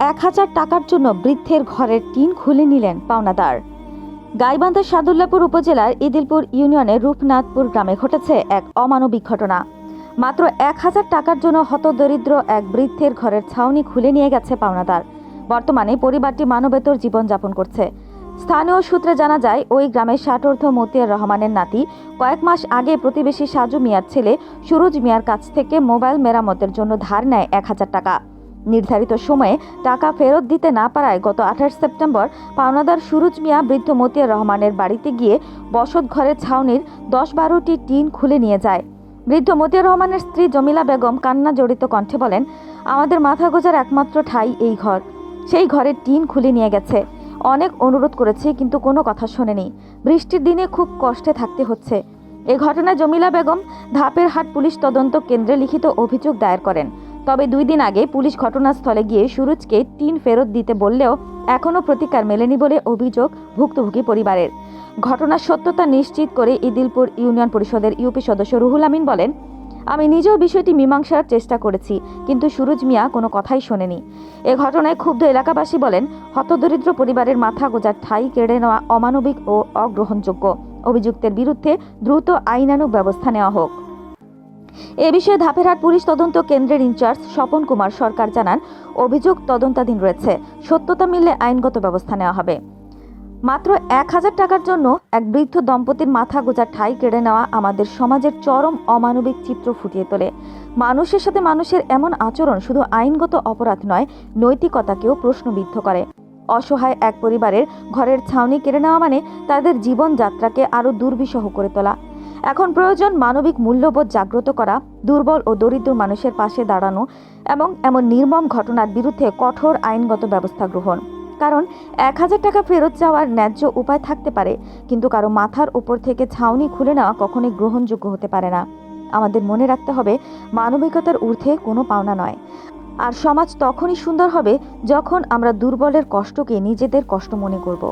এক হাজার টাকার জন্য বৃদ্ধের ঘরের টিন খুলে নিলেন পাওনাদার। গাইবান্ধা সাদুল্লাপুর উপজেলার ইদিলপুর ইউনিয়নের রূপনাথপুর গ্রামে ঘটেছে এক অমানবিক ঘটনা। মাত্র এক হাজার টাকার জন্য হতদরিদ্র এক বৃদ্ধের ঘরের ছাউনি খুলে নিয়ে গেছে পাওনাদার। বর্তমানে পরিবারটি মানবেতর জীবনযাপন করছে। স্থানীয় সূত্রে জানা যায়, ওই গ্রামের ষাটোর্ধ মতিয়ার রহমানের নাতি, কয়েক মাস আগে প্রতিবেশী সাজু মিয়ার ছেলে সুরজ মিয়ার কাছ থেকে মোবাইল মেরামতের জন্য ধার নেয় এক হাজার টাকা। নির্ধারিত সময়ে টাকা ফেরত দিতে না পারায় গত আঠাশ সেপ্টেম্বর পাওনাদার সুরুজ মিয়া বৃদ্ধ মতিয়া রহমানের বাড়িতে গিয়ে বসত ঘরের ছাউনির দশ বারোটি টিন খুলে নিয়ে যায়। বৃদ্ধ মতিয়া রহমানের স্ত্রী জমিলা বেগম কান্না জড়িত কণ্ঠে বলেন, আমাদের মাথা গোজার একমাত্র ঠাই এই ঘর। সেই ঘরের টিন খুলে নিয়ে গেছে। অনেক অনুরোধ করেছি, কিন্তু কোনো কথা শোনেনি। বৃষ্টির দিনে খুব কষ্টে থাকতে হচ্ছে। এ ঘটনায় জমিলা বেগম ধাপের হাট পুলিশ তদন্ত কেন্দ্রে লিখিত অভিযোগ দায়ের করেন। তবে দুই দিন আগে পুলিশ ঘটনাস্থলে গিয়ে সুরুজকে টিন ফেরত দিতে বললেও এখনও প্রতিকার মেলেনি বলে অভিযোগ ভুক্তভোগী পরিবারের। ঘটনার সত্যতা নিশ্চিত করে ইদিলপুর ইউনিয়ন পরিষদের ইউপি সদস্য রুহুল আমিন বলেন, আমি নিজেও বিষয়টি মীমাংসার চেষ্টা করেছি, কিন্তু সুরজ মিয়া কোনো কথাই শোনেনি। এ ঘটনায় ক্ষুব্ধ এলাকাবাসী বলেন, হতদরিদ্র পরিবারের মাথা গোজার ঠাই কেড়ে নেওয়া অমানবিক ও অগ্রহণযোগ্য। অভিযুক্তের বিরুদ্ধে দ্রুত আইনানুগ ব্যবস্থা নেওয়া হোক। এ বিষয়ে ধাপেরহাট পুলিশ তদন্ত কেন্দ্রের ইনচার্জ স্বপন কুমার সরকার জানান, অভিযোগ তদন্তাধীন রয়েছে। সত্যতা মিললে আইনগত ব্যবস্থা নেওয়া হবে। মাত্র এক হাজার টাকার জন্য এক বৃদ্ধ দম্পতির মাথা গোজার ঠাই কেড়ে নেওয়া আমাদের সমাজের চরম অমানবিক চিত্র ফুটিয়ে তোলে। মানুষের সাথে মানুষের এমন আচরণ শুধু আইনগত অপরাধ নয়, নৈতিকতাকেও প্রশ্নবিদ্ধ করে। অসহায় এক পরিবারের ঘরের ছাউনি কেড়ে নেওয়া মানে তাদের জীবনযাত্রাকে আরও দুর্বিষহ করে তোলা। এখন প্রয়োজন মানবিক মূল্যবোধ জাগ্রত করা, দুর্বল ও দরিদ্র মানুষের পাশে দাঁড়ানো এবং এমন নির্মম ঘটনার বিরুদ্ধে কঠোর আইনগত ব্যবস্থা গ্রহণ। কারণ এক হাজার টাকা ফেরত যাওয়ার ন্যায্য উপায় থাকতে পারে, কিন্তু কারও মাথার উপর থেকে ছাউনি খুলে নেওয়া কখনোই গ্রহণযোগ্য হতে পারে না। আমাদের মনে রাখতে হবে, মানবিকতার ঊর্ধ্বে কোনো পাওনা নয়। আর সমাজ তখনই সুন্দর হবে যখন আমরা দুর্বলের কষ্টকে নিজেদের কষ্ট মনে করব।